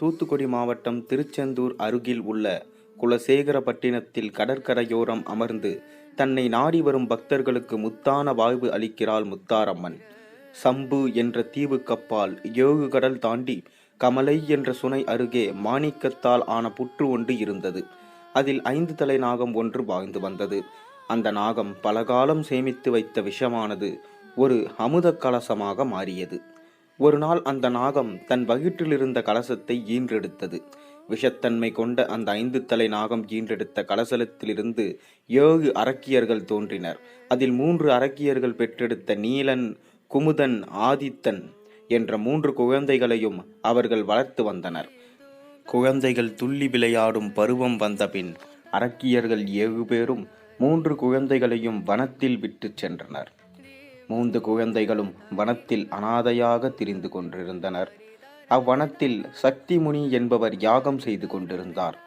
தூத்துக்குடி மாவட்டம் திருச்செந்தூர் அருகில் உள்ள குலசேகரப்பட்டினத்தில் கடற்கரையோரம் அமர்ந்து தன்னை நாடி வரும் பக்தர்களுக்கு முத்தான வாழ்வு அளிக்கிறாள் முத்தாரம்மன். சம்பு என்ற தீவுக்கப்பால் ஏழு கடல் தாண்டி கமலை என்ற சுனை அருகே மாணிக்கத்தால் ஆன புற்று ஒன்று இருந்தது. அதில் ஐந்து தலை நாகம் ஒன்று வாழ்ந்து வந்தது. அந்த நாகம் பலகாலம் சேமித்து வைத்த விஷமானது ஒரு அமுத கலசமாக மாறியது. ஒரு நாள் அந்த நாகம் தன் வயிற்றிலிருந்த கலசத்தை ஈன்றெடுத்தது. விஷத்தன்மை கொண்ட அந்த ஐந்து தலை நாகம் ஈன்றெடுத்த கலசலத்திலிருந்து ஏழு அரக்கியர்கள் தோன்றினர். அதில் மூன்று அரக்கியர்கள் பெற்றெடுத்த நீலன் குமுதன் ஆதித்தன் என்ற மூன்று குழந்தைகளையும் அவர்கள் வளர்த்து வந்தனர். குழந்தைகள் துள்ளி விளையாடும் பருவம் வந்தபின் அரக்கியர்கள் ஏழு பேரும் மூன்று குழந்தைகளையும் வனத்தில் விட்டுச் சென்றனர். மூன்று குழந்தைகளும் வனத்தில் அனாதையாக திரிந்து கொண்டிருந்தனர். அவ்வனத்தில் சக்தி முனி என்பவர் யாகம் செய்து கொண்டிருந்தார்.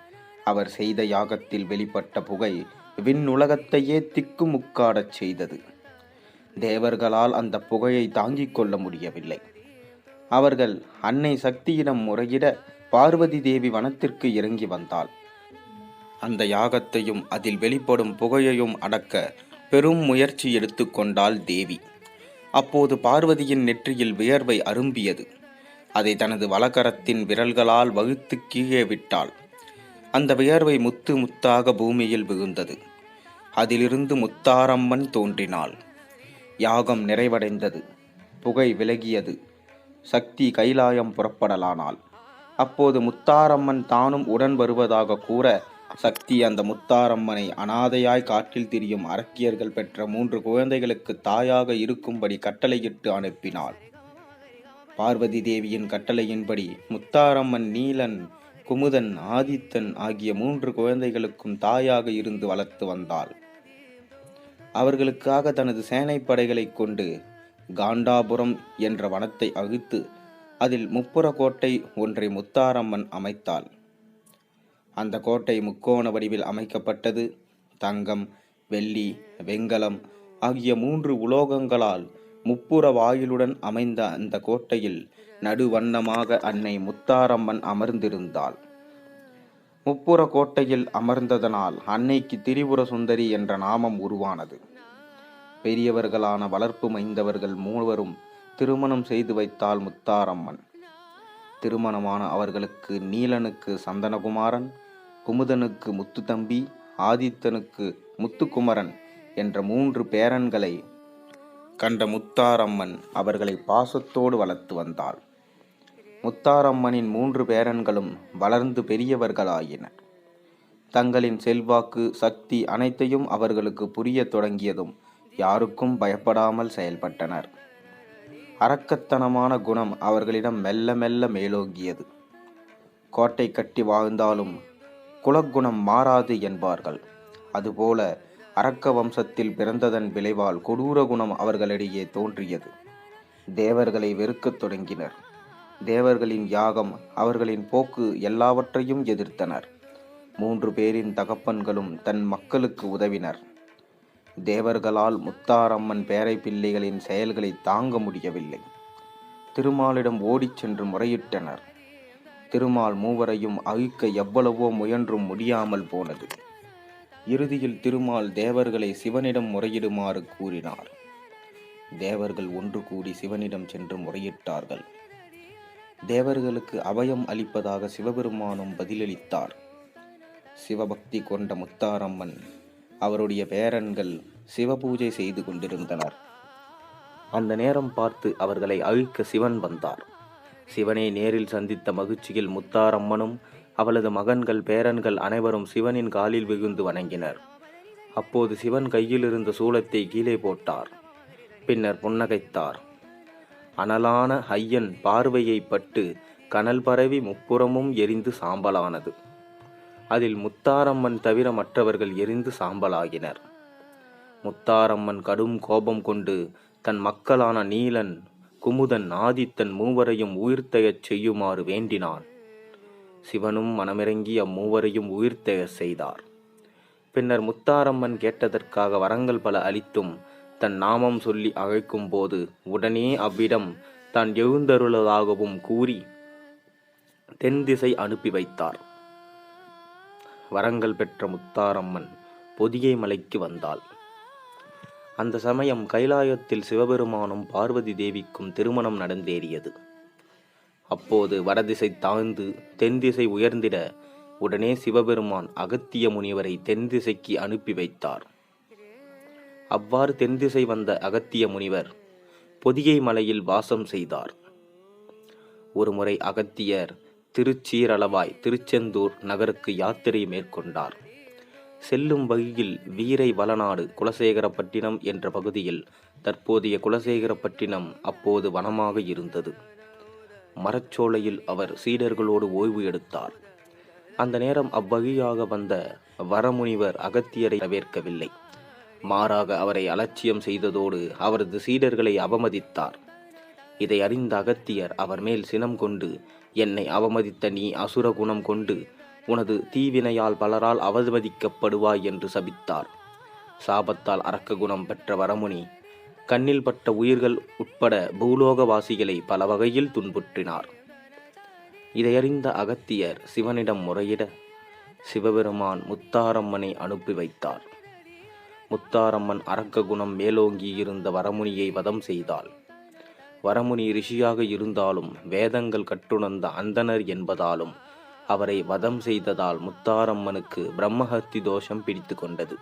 அவர் செய்த யாகத்தில் வெளிப்பட்ட புகை விண்ணுலகத்தையே திக்குமுக்காடச் செய்தது. தேவர்களால் அந்த புகையை தாங்கிக் கொள்ள முடியவில்லை. அவர்கள் அன்னை சக்தியிடம் முறையிட பார்வதி தேவி வனத்திற்கு இறங்கி வந்தாள். அந்த யாகத்தையும் அதில் வெளிப்படும் புகையையும் அடக்க பெரும் முயற்சி எடுத்துக்கொண்டாள் தேவி. அப்போது பார்வதியின் நெற்றியில் வியர்வை அரும்பியது. அதை தனது வலக்கரத்தின் விரல்களால் வகுத்து கீழே விட்டாள். அந்த வியர்வை முத்து முத்தாக பூமியில் விழுந்தது. அதிலிருந்து முத்தாரம்மன் தோன்றினாள். யாகம் நிறைவடைந்தது. புகை விலகியது. சக்தி கைலாயம் புறப்படலானாள். அப்போது முத்தாரம்மன் தானும் உடன் வருவதாக கூற சக்தி அந்த முத்தாரம்மனை அனாதையாய் காற்றில் திரியும் அரக்கியர்கள் பெற்ற மூன்று குழந்தைகளுக்கு தாயாக இருக்கும்படி கட்டளையிட்டு அனுப்பினாள். பார்வதி தேவியின் கட்டளையின்படி முத்தாரம்மன் நீலன் குமுதன் ஆதித்தன் ஆகிய மூன்று குழந்தைகளுக்கும் தாயாக இருந்து வளர்த்து வந்தாள். அவர்களுக்காக தனது சேனைப்படைகளைக் கொண்டு காண்டாபுரம் என்ற வனத்தை அகுத்து அதில் முப்புற கோட்டை ஒன்றை முத்தாரம்மன் அமைத்தாள். அந்த கோட்டை முக்கோண வடிவில் அமைக்கப்பட்டது. தங்கம் வெள்ளி வெங்கலம் ஆகிய மூன்று உலோகங்களால் முப்புற வாயிலுடன் அமைந்த அந்த கோட்டையில் நடுவண்ணமாக அன்னை முத்தாரம்மன் அமர்ந்திருந்தாள். முப்புற கோட்டையில் அமர்ந்ததனால் அன்னைக்கு திரிபுர சுந்தரி என்ற நாமம் உருவானது. பெரியவர்களான வளர்ப்பு மைந்தவர்கள் மூவரும் திருமணம் செய்து வைத்தாள் முத்தாரம்மன். திருமணமான அவர்களுக்கு நீலனுக்கு சந்தனகுமாரன் குமுதனுக்கு முத்துத்தம்பி ஆதித்தனுக்கு முத்துக்குமரன் என்ற மூன்று பேரன்களை கண்ட முத்தாரம்மன் அவர்களை பாசத்தோடு வளர்த்து வந்தாள். முத்தாரம்மனின் மூன்று பேரன்களும் வளர்ந்து பெரியவர்களாயினர் தங்களின் செல்வாக்கு சக்தி அனைத்தையும் அவர்களுக்கு புரிய தொடங்கியதும் யாருக்கும் பயப்படாமல் செயல்பட்டனர். அரக்கத்தனமான குணம் அவர்களிடம் மெல்ல மெல்ல மேலோங்கியது. கோட்டை கட்டி வாழ்ந்தாலும் குலக்குணம் மாறாது என்பார்கள். அதுபோல அரக்க வம்சத்தில் பிறந்ததன் விளைவால் கொடூர குணம் அவர்களிடையே தோன்றியது. தேவர்களை வெறுக்கத் தொடங்கினர். தேவர்களின் யாகம் அவர்களின் போக்கு எல்லாவற்றையும் எதிர்த்தனர். மூன்று பேரின் தகப்பன்களும் தன் மக்களுக்கு உதவினர். தேவர்களால் முத்தாரம்மன் பேரை பிள்ளைகளின் செயல்களை தாங்க முடியவில்லை. திருமாலிடம் ஓடிச் சென்று முறையிட்டனர். திருமால் மூவரையும் அழிக்க எவ்வளவோ முயன்றும் முடியாமல் போனது. இறுதியில் திருமால் தேவர்களை சிவனிடம் முறையிடுமாறு கூறினார். தேவர்கள் ஒன்று கூடி சிவனிடம் சென்று முறையிட்டார்கள். தேவர்களுக்கு அபயம் அளிப்பதாக சிவபெருமானும் பதிலளித்தார். சிவபக்தி கொண்ட முத்தாரம்மன் அவருடைய பேரன்கள் சிவபூஜை செய்து கொண்டிருந்தனர். அந்த நேரம் பார்த்து அவர்களை அழிக்க சிவன் வந்தார். சிவனை நேரில் சந்தித்த மகிழ்ச்சியில் முத்தாரம்மனும் அவளது மகன்கள் பேரன்கள் அனைவரும் சிவனின் காலில் விகுந்து வணங்கினர். அப்போது சிவன் கையில் இருந்த சூலத்தை கீழே போட்டார். பின்னர் புன்னகைத்தார். அனலான ஐயன் பார்வையை பட்டு கனல் பரவி முப்புறமும் எரிந்து சாம்பலானது. அதில் முத்தாரம்மன் தவிர மற்றவர்கள் எரிந்து சாம்பலாகினர். முத்தாரம்மன் கடும் கோபம் கொண்டு தன் மக்களான நீலன் குமுதன் ஆதித்தன் மூவரையும் உயிர்த்தெழச் செய்யுமாறு வேண்டினான். சிவனும் மனமிறங்கி அம்மூவரையும் உயிர்த்தெழச் செய்தார். பின்னர் முத்தாரம்மன் கேட்டதற்காக வரங்கள் பல அளித்தும் தன் நாமம் சொல்லி அழைக்கும் போது உடனே அவ்விடம் தான் எழுந்தருளதாகவும் கூறி தென் திசை அனுப்பி வைத்தார். வரங்கள் பெற்ற முத்தாரம்மன் பொதிகை மலைக்கு வந்தாள். அந்த சமயம் கைலாயத்தில் சிவபெருமானும் பார்வதி தேவிக்கும் திருமணம் நடந்தேறியது. அப்போது வடதிசை தாழ்ந்து தென் திசை உயர்ந்திட உடனே சிவபெருமான் அகத்திய முனிவரை தென் திசைக்கு அனுப்பி வைத்தார். அவ்வாறு தென் திசை வந்த அகத்திய முனிவர் பொதிகை மலையில் வாசம் செய்தார். ஒருமுறை அகத்தியர் திருச்சீரளவாய் திருச்செந்தூர் நகருக்கு யாத்திரை மேற்கொண்டார். செல்லும் வழியில் வீரை வளநாடு குலசேகரப்பட்டினம் என்ற பகுதியில் தற்போதைய குலசேகரப்பட்டினம் அப்போது வனமாக இருந்தது. மரச்சோலையில் அவர் சீடர்களோடு ஓய்வு எடுத்தார். அந்த நேரம் அவ்வழியாக வந்த வரமுனிவர் அகத்தியரை வரவேற்கவில்லை மாறாக அவரை அலட்சியம் செய்ததோடு அவரது சீடர்களை அவமதித்தார். இதை அறிந்த அகத்தியர் அவர் மேல் சினம் கொண்டு என்னை அவமதித்த நீ அசுர குணம் கொண்டு உனது தீவினையால் பலரால் அவதிபதிக்கப்படுவாய் என்று சபித்தார். சாபத்தால் அரக்க குணம் பெற்ற வரமுனி கண்ணில் பட்ட உயிர்கள் உட்பட பூலோகவாசிகளை பல வகையில் துன்புற்றினார். இதையறிந்த அகத்தியர் சிவனிடம் முறையிட சிவபெருமான் முத்தாரம்மனை அனுப்பி வைத்தார். முத்தாரம்மன் அரக்க குணம் மேலோங்கி இருந்த வரமுனியை வதம் செய்தாள். வரமுனி ரிஷியாக இருந்தாலும் வேதங்கள் கட்டுணர்ந்த அந்தனர் என்பதாலும் அவரை வதம் செய்ததால் முத்தாரம்மனுக்கு பிரம்மஹத்தி தோஷம் பிடித்து கொண்டது.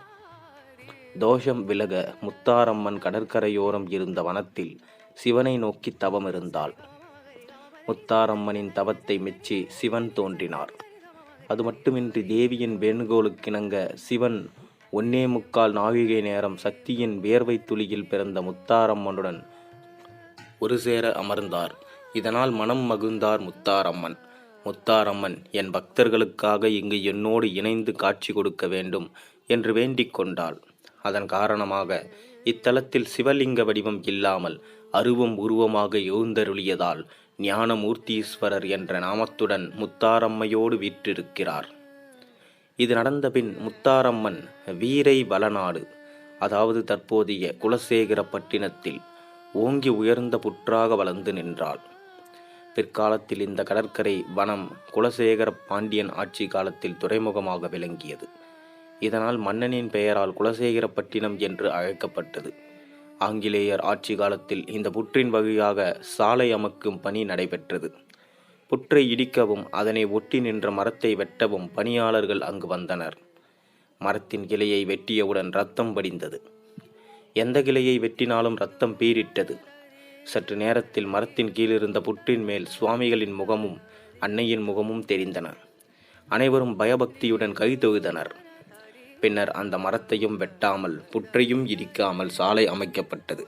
தோஷம் விலக முத்தாரம்மன் கடற்கரையோரம் இருந்த வனத்தில் சிவனை நோக்கி தவம் இருந்தாள். முத்தாரம்மனின் தவத்தை மெச்சி சிவன் தோன்றினார். அது மட்டுமின்றி தேவியின் வேண்டுகோளுக்கிணங்க சிவன் ஒன்னே முக்கால் நாழிகை நேரம் சக்தியின் வேர்வை துளியில் பிறந்த முத்தாரம்மனுடன் ஒரு சேர அமர்ந்தார். இதனால் மனம் மகிழ்ந்தார் முத்தாரம்மன். முத்தாரம்மன் என் பக்தர்களுக்காக இங்கு என்னோடு இணைந்து காட்சி கொடுக்க வேண்டும் என்று வேண்டிக் கொண்டாள். அதன் காரணமாக இத்தலத்தில் சிவலிங்க வடிவம் இல்லாமல் அருவம் உருவமாக எழுந்தருளியதால் ஞானமூர்த்தீஸ்வரர் என்ற நாமத்துடன் முத்தாரம்மையோடு வீற்றிருக்கிறார். இது நடந்தபின் முத்தாரம்மன் வீரை வளநாடு அதாவது தற்போதைய குலசேகரப்பட்டினத்தில் ஓங்கி உயர்ந்த புற்றாக வளர்ந்து நின்றாள். பிற்காலத்தில் இந்த கடற்கரை வனம் குலசேகர பாண்டியன் ஆட்சி காலத்தில் துறைமுகமாக விளங்கியது. இதனால் மன்னனின் பெயரால் குலசேகரப்பட்டினம் என்று அழைக்கப்பட்டது. ஆங்கிலேயர் ஆட்சி காலத்தில் இந்த புற்றின் வழியாக சாலை அமைக்கும் பணி நடைபெற்றது. புற்றை இடிக்கவும் அதனை ஒட்டி நின்ற மரத்தை வெட்டவும் பணியாளர்கள் அங்கு வந்தனர். மரத்தின் கிளையை வெட்டியவுடன் ரத்தம் வடிந்தது. எந்த கிளையை வெட்டினாலும் ரத்தம் பீரிட்டது சற்று நேரத்தில் மரத்தின் கீழிருந்த புற்றின் மேல் சுவாமிகளின் முகமும் அன்னையின் முகமும் தெரிந்தன. அனைவரும் பயபக்தியுடன் கைதொழுதனர் பின்னர் அந்த மரத்தையும் வெட்டாமல் புற்றையும் இடிக்காமல் சாலை அமைக்கப்பட்டது.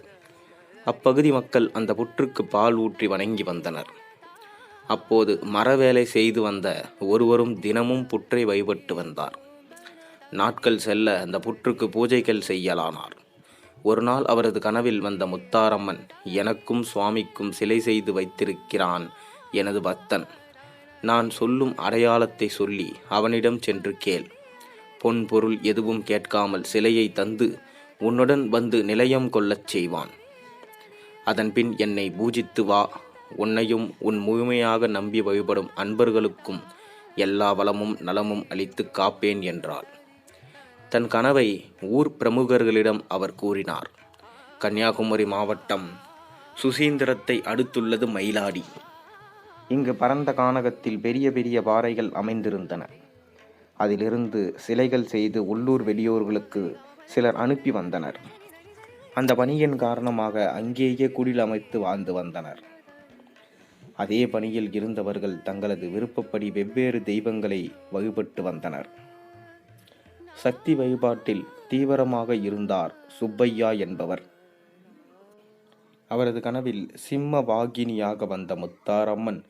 அப்பகுதி மக்கள் அந்த புற்றுக்கு பால் ஊற்றி வணங்கி வந்தனர். அப்போது மரவேலை செய்து வந்த ஒருவரும் தினமும் புற்றை வழிபட்டு வந்தார். நாட்கள் செல்ல அந்த புற்றுக்கு பூஜைகள் செய்யலானார். ஒரு நாள் அவரது கனவில் வந்த முத்தாரம்மன் எனக்கும் சுவாமிக்கும் சிலை செய்து வைத்திருக்கிறான் எனது பக்தன். நான் சொல்லும் அடையாளத்தை சொல்லி அவனிடம் சென்று கேள். பொன் பொருள் எதுவும் கேட்காமல் சிலையை தந்து உன்னுடன் வந்து நிலையம் கொள்ளச் செய்வான். அதன்பின் என்னை பூஜித்து வா. உன்னையும் உன் முழுமையாக நம்பி வழிபடும் அன்பர்களுக்கும் எல்லா வளமும் நலமும் அளித்து காப்பேன் என்றாள். தன் கனவை ஊர் பிரமுகர்களிடம் அவர் கூறினார். கன்னியாகுமரி மாவட்டம் சுசீந்திரத்தை அடுத்துள்ளது மயிலாடி. இங்கு பரந்த கானகத்தில் பெரிய பெரிய பாறைகள் அமைந்திருந்தன. அதிலிருந்து சிலைகள் செய்து உள்ளூர் வெளியூர்களுக்கு சிலர் அனுப்பி வந்தனர். அந்த பணியின் காரணமாக அங்கேயே குடில் அமைத்து வாழ்ந்து வந்தனர். அதே பணியில் இருந்தவர்கள் தங்களது விருப்பப்படி வெவ்வேறு தெய்வங்களை வழிபட்டு வந்தனர். சக்தி வழிபாட்டில் தீவிரமாக இருந்தார் சுப்பையா என்பவர். அவரது கனவில் சிம்ம வாகினியாக வந்த முத்தாரம்மன்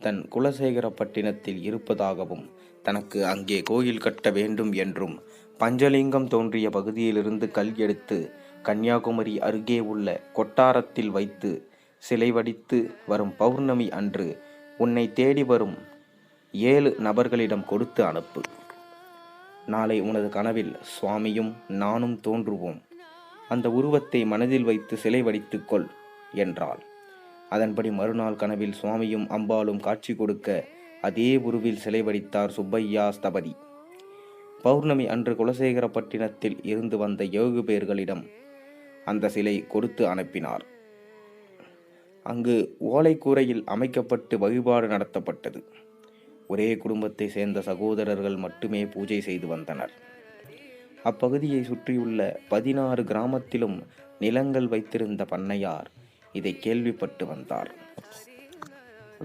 தன் குலசேகரப்பட்டினத்தில் இருப்பதாகவும் தனக்கு அங்கே கோயில் கட்ட வேண்டும் என்றும் பஞ்சலிங்கம் தோன்றிய பகுதியிலிருந்து கல் எடுத்து கன்னியாகுமரி அருகே உள்ள கொட்டாரத்தில் வைத்து சிலை வடித்து வரும் பௌர்ணமி அன்று உன்னை தேடி வரும் ஏழு நபர்களிடம் கொடுத்து அனுப்பு. நாளை உனது கனவில் சுவாமியும் நானும் தோன்றுவோம். அந்த உருவத்தை மனதில் வைத்து சிலை வடித்துக்கொள் என்றாள். அதன்படி மறுநாள் கனவில் சுவாமியும் அம்பாளும் காட்சி கொடுக்க அதே உருவில் சிலை வடித்தார் சுப்பையா ஸ்தபதி. பௌர்ணமி அன்று குலசேகரப்பட்டினத்தில் இருந்து வந்த ஏழு பேர்களிடம் அந்த சிலை கொடுத்து அனுப்பினார். அங்கு ஓலைக்கூரையில் அமைக்கப்பட்டு வழிபாடு நடத்தப்பட்டது. ஒரே குடும்பத்தை சேர்ந்த சகோதரர்கள் மட்டுமே பூஜை செய்து வந்தனர். அப்பகுதியை சுற்றியுள்ள பதினாறு கிராமத்திலும் நிலங்கள் வைத்திருந்த பண்ணையார் இதை கேள்விப்பட்டு வந்தார்.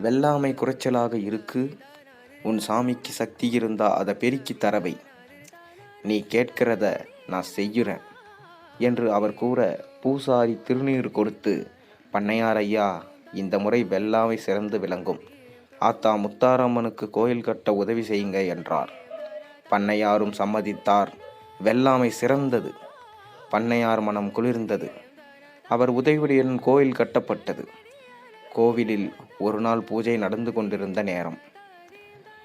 வெள்ளாமை குறைச்சலாக இருக்கு. உன் சாமிக்கு சக்தி இருந்தா அதை பெருக்கி தரவை. நீ கேட்கிறத நான் செய்யுறேன் என்று அவர் கூற பூசாரி திருநீர் கொடுத்து பண்ணையார் ஐயா இந்த முறை வெள்ளாமை சிறந்து விளங்கும். ஆத்தா முத்தாரம்மனுக்கு கோயில் கட்ட உதவி செய்யுங்க என்றார். பண்ணையாரும் சம்மதித்தார். வெள்ளாமை சிறந்தது. பண்ணையார் மனம் குளிர்ந்தது. அவர் உதவியுடன் கோயில் கட்டப்பட்டது. கோவிலில் ஒரு நாள் பூஜை நடந்து கொண்டிருந்த நேரம்.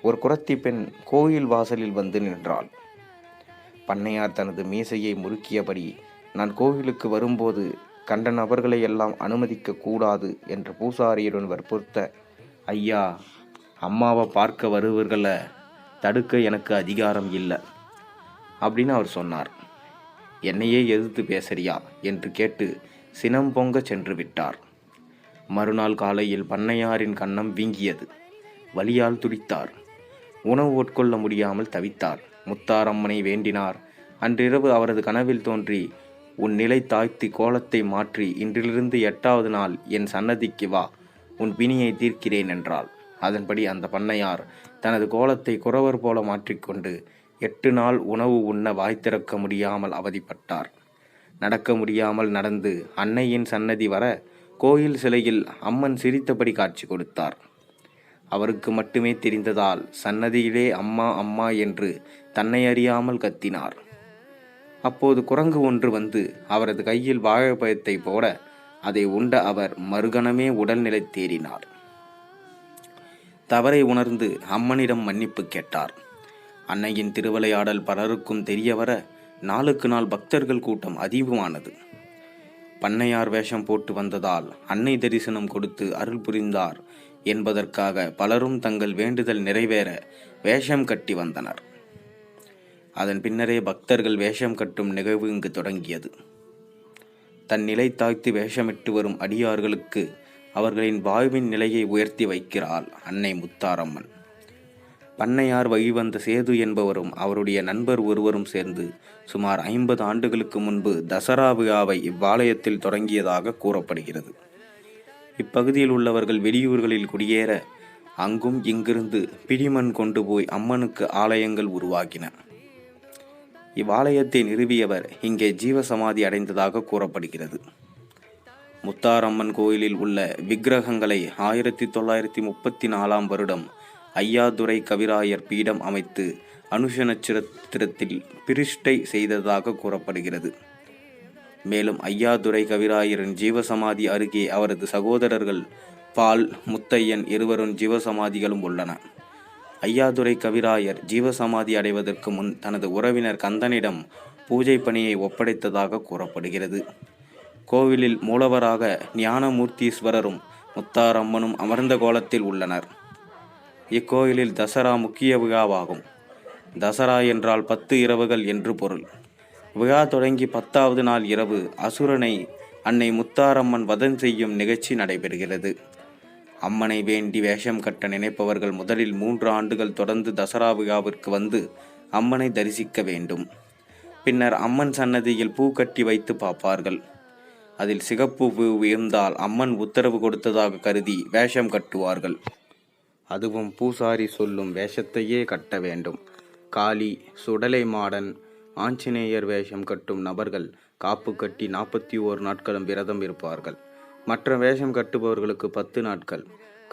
ஒரு குரத்தி பெண் கோயில் வாசலில் வந்து நின்றாள். பண்ணையார் தனது மீசையை முறுக்கியபடி நான் கோவிலுக்கு வரும்போது கண்ட நபர்களை எல்லாம் அனுமதிக்க கூடாது என்று பூசாரியுடன் வற்புறுத்த ஐயா அம்மாவை பார்க்க வருவர்களை தடுக்க எனக்கு அதிகாரம் இல்லை அப்படின்னு அவர் சொன்னார். என்னையே எதிர்த்து பேசுறியா? என்று கேட்டு சினம் பொங்க சென்று விட்டார். மறுநாள் காலையில் பண்ணையாரின் கன்னம் வீங்கியது. வலியால் துடித்தார். உணவு உட்கொள்ள முடியாமல் தவித்தார். முத்தாரம்மனை வேண்டினார். அன்றிரவு அவரது கனவில் தோன்றி உன் நிலை தாழ்த்தி கோலத்தை மாற்றி இன்றிலிருந்து எட்டாவது நாள் என் சன்னதிக்கு வா உன் பிணியை தீர்க்கிறேன் என்றாள். அதன்படி அந்த பண்ணையார் தனது கோலத்தை குறவர் போல மாற்றிக்கொண்டு எட்டு நாள் உணவு உண்ண வாய் திறக்க முடியாமல் அவதிப்பட்டார். நடக்க முடியாமல் நடந்து அன்னையின் சன்னதி வர கோயில் சிலையில் அம்மன் சிரித்தபடி காட்சி கொடுத்தார். அவருக்கு மட்டுமே தெரிந்ததால் சன்னதியிலே அம்மா அம்மா என்று தன்னை அறியாமல் கத்தினார். அப்போது குரங்கு ஒன்று வந்து அவரது கையில் வாழைப்பழத்தை போட அதை உண்ட அவர் மறுகணமே உடல்நிலை தேறினார். தவறை உணர்ந்து அம்மனிடம் மன்னிப்பு கேட்டார். அன்னையின் திருவிளையாடல் பலருக்கும் தெரியவர நாளுக்கு நாள் பக்தர்கள் கூட்டம் அதிகமானது. பண்ணையார் வேஷம் போட்டு வந்ததால் அன்னை தரிசனம் கொடுத்து அருள் புரிந்தார் என்பதற்காக பலரும் தங்கள் வேண்டுதல் நிறைவேற வேஷம் கட்டி வந்தனர். அதன் பின்னரே பக்தர்கள் வேஷம் கட்டும் நிகழ்வு இங்கு தொடங்கியது. தன் நிலை தாழ்த்தி வேஷமிட்டு வரும் அடியார்களுக்கு அவர்களின் வாழ்வின் நிலையை உயர்த்தி வைக்கிறாள் அன்னை முத்தாரம்மன். பண்ணையார் வழிவந்த சேது என்பவரும் அவருடைய நண்பர் ஒருவரும் சேர்ந்து சுமார் ஐம்பது ஆண்டுகளுக்கு முன்பு தசரா விழாவை இவ்வாலயத்தில் தொடங்கியதாக கூறப்படுகிறது. இப்பகுதியில் உள்ளவர்கள் வெளியூர்களில் குடியேற அங்கும் இங்கிருந்து பிடிமண் கொண்டு போய் அம்மனுக்கு ஆலயங்கள் உருவாக்கின இவ்வாலயத்தை நிறுவியவர் இங்கே ஜீவசமாதி அடைந்ததாக கூறப்படுகிறது. முத்தாரம்மன் கோயிலில் உள்ள விக்கிரகங்களை ஆயிரத்தி தொள்ளாயிரத்தி முப்பத்தி நாலாம் வருடம் ஐயாதுரை கவிராயர் பீடம் அமைத்து அனுஷ நட்சத்திரத்தில் பிரிஷ்டை செய்ததாக கூறப்படுகிறது. மேலும் ஐயாதுரை கவிராயரின் ஜீவசமாதி அருகே அவரது சகோதரர்கள் பால் முத்தையன் இருவரும் ஜீவசமாதிகளும் உள்ளன ஐயாதுரை கவிராயர் ஜீவசமாதி அடைவதற்கு முன் தனது உறவினர் கந்தனிடம் பூஜை பணியை ஒப்படைத்ததாக கூறப்படுகிறது. கோவிலில் மூலவராக ஞானமூர்த்தீஸ்வரரும் முத்தாரம்மனும் அமர்ந்த கோலத்தில் உள்ளனர். இக்கோயிலில் தசரா முக்கிய விழாவாகும். தசரா என்றால் பத்து இரவுகள் என்று பொருள். விழா தொடங்கி பத்தாவது நாள் இரவு அசுரனை அன்னை முத்தாரம்மன் வதம் செய்யும் நிகழ்ச்சி நடைபெறுகிறது. அம்மனை வேண்டி வேஷம் கட்ட நினைப்பவர்கள் முதலில் மூன்று ஆண்டுகள் தொடர்ந்து தசரா விழாவிற்கு வந்து அம்மனை தரிசிக்க வேண்டும். பின்னர் அம்மன் சன்னதியில் பூ கட்டி வைத்து பார்ப்பார்கள். அதில் சிகப்பு பூ இருந்தால் அம்மன் உத்தரவு கொடுத்ததாக கருதி வேஷம் கட்டுவார்கள். அதுவும் பூசாரி சொல்லும் வேஷத்தையே கட்ட வேண்டும். காளி சுடலை மாடன் ஆஞ்சநேயர் வேஷம் கட்டும் நபர்கள் காப்பு கட்டி நாற்பத்தி ஓரு நாட்களும் விரதம் இருப்பார்கள். மற்ற வேஷம் கட்டுபவர்களுக்கு பத்து நாட்கள்.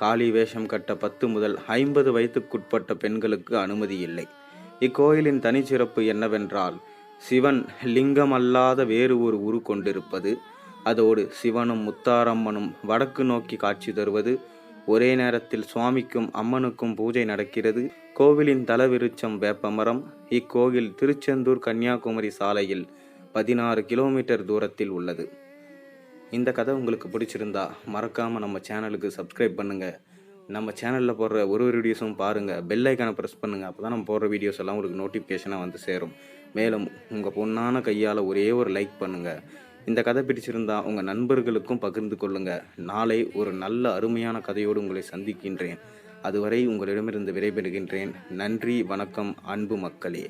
காளி வேஷம் கட்ட பத்து முதல் ஐம்பது வயதுக்குட்பட்ட பெண்களுக்கு அனுமதி இல்லை. இக்கோயிலின் தனிச்சிறப்பு என்னவென்றால் சிவன் லிங்கம் அல்லாத வேறு ஒரு உரு கொண்டிருப்பது அதோடு சிவனும் முத்தாரம்மனும் வடக்கு நோக்கி காட்சி தருவது ஒரே நேரத்தில் சுவாமிக்கும் அம்மனுக்கும் பூஜை நடக்கிறது. கோவிலின் தலவிருச்சம் வேப்பமரம் இக்கோவில் திருச்செந்தூர் கன்னியாகுமரி சாலையில் பதினாறு கிலோமீட்டர் தூரத்தில் உள்ளது. இந்த கதை உங்களுக்கு பிடிச்சிருந்தா மறக்காமல் நம்ம சேனலுக்கு சப்ஸ்கிரைப் பண்ணுங்கள் நம்ம சேனலில் போடுற ஒரு ஒரு வீடியோஸும் பாருங்கள் பெல் ஐக்கானை ப்ரெஸ் பண்ணுங்கள் அப்போ தான் நம்ம போடுற வீடியோஸ் எல்லாம் உங்களுக்கு நோட்டிஃபிகேஷனாக வந்து சேரும். மேலும் உங்கள் பொண்ணான கையால் ஒரே ஒரு லைக் பண்ணுங்கள் இந்த கதை பிடிச்சிருந்தா உங்கள் நண்பர்களுக்கும் பகிர்ந்து கொள்ளுங்கள் நாளை ஒரு நல்ல அருமையான கதையோடு உங்களை சந்திக்கின்றேன். அதுவரை உங்களிடமிருந்து விடைபெறுகின்றேன். நன்றி வணக்கம் அன்பு மக்களே.